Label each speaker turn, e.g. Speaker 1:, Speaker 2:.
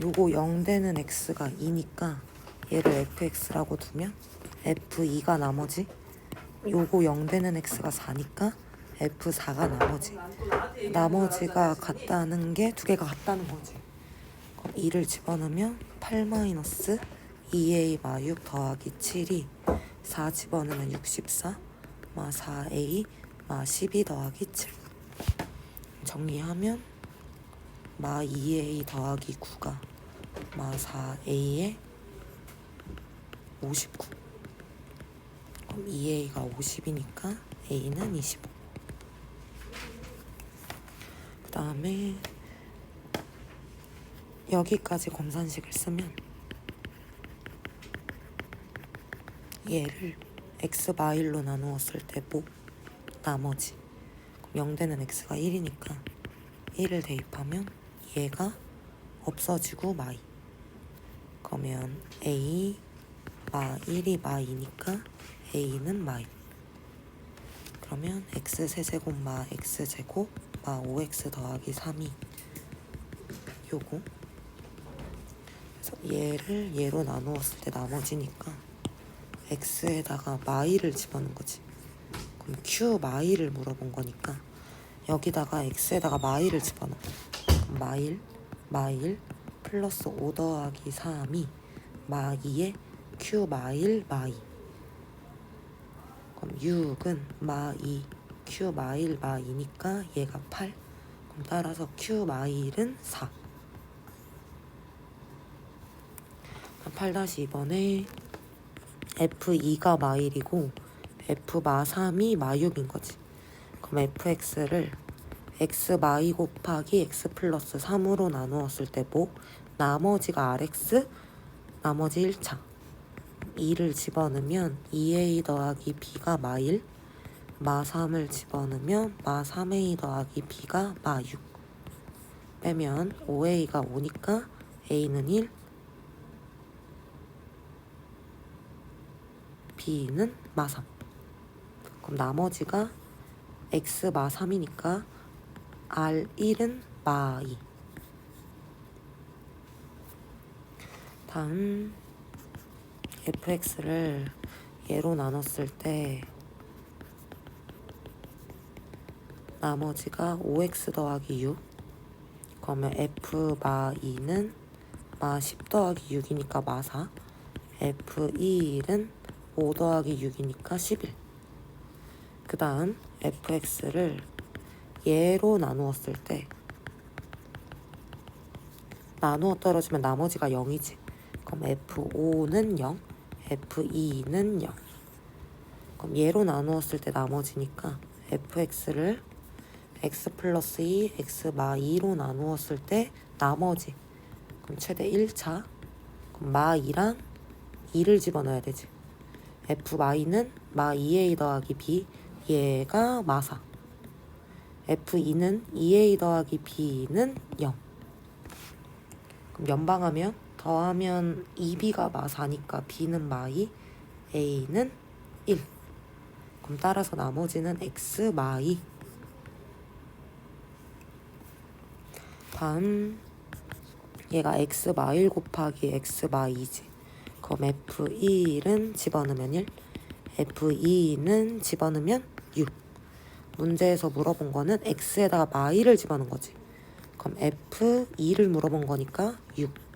Speaker 1: 요거 0 되는 x가 2니까 얘를 fx라고 두면 f2가 나머지 요거 0 되는 x가 4니까 f4가 나머지. 나머지가 같다는 게 두 개가 같다는 거지. 그럼 2를 집어넣으면 8 마이너스 2a 마 6 더하기 7이 4 집어넣으면 64 마 4a 마 12 더하기 7 정리하면 마 2a 더하기 9가 마 4a에 59 그럼 2a가 50이니까 a는 25 그 다음에 여기까지 검산식을 쓰면 얘를 x 마일로 나누었을 때 뭐? 나머지. 그럼 0 되는 x가 1이니까 1을 대입하면 얘가 없어지고 마이. 그러면 a 마 1이 마이니까 a는 마이. 그러면 x 세제곱 마 x 제곱 마 5x 더하기 3이. 요거. 그래서 얘를 얘로 나누었을 때 나머지니까 x에다가 마이를 집어넣은 거지. 그럼 q 마이를 물어본 거니까 여기다가 x에다가 마이를 집어넣어 마일 마일 플러스 5 더하기 3이 마2에 q 마일 마이. 그럼 6은 마2 q 마일 마이니까 얘가 8 그럼 따라서 q 마일은 4 8-2번에 F2가 마일이고 F 마 3이 마 6인 거지. 그럼 fx를 x 마이 곱하기 x 플러스 3으로 나누었을 때 뭐? 나머지가 rx, 나머지 1차. 2를 집어넣으면 2a 더하기 b가 마 1, 마 3을 집어넣으면 마 3a 더하기 b가 마 6. 빼면 5a가 5니까 a는 1, b는 마 3 그럼 나머지가 x 마 3이니까 r1은 마2 다음 fx를 얘로 나눴을 때 나머지가 5x 더하기 6 그러면 f 마 2는 마 10 더하기 6이니까 마 4 f1은 5 더하기 6이니까 11. 그 다음 fx를 얘로 나누었을 때 나누어 떨어지면 나머지가 0이지. 그럼 f5는 0, f2는 0. 그럼 얘로 나누었을 때 나머지니까 fx를 x 플러스 2, x 마 2로 나누었을 때 나머지. 그럼 최대 1차. 그럼 마 2랑 2를 집어넣어야 되지. f 마이는 마 2a 더하기 b 얘가 마 4 f2는 2a 더하기 b는 0 그럼 연방하면 더하면 2b가 마 4니까 b는 마 2 a는 1 그럼 따라서 나머지는 x 마 2 다음 얘가 x 마 1 곱하기 x 마 2지. 그럼 F1은 집어넣으면 1, F2는 집어넣으면 6. 문제에서 물어본 거는 X에다가 마이를 집어넣은 거지. 그럼 F2를 물어본 거니까 6.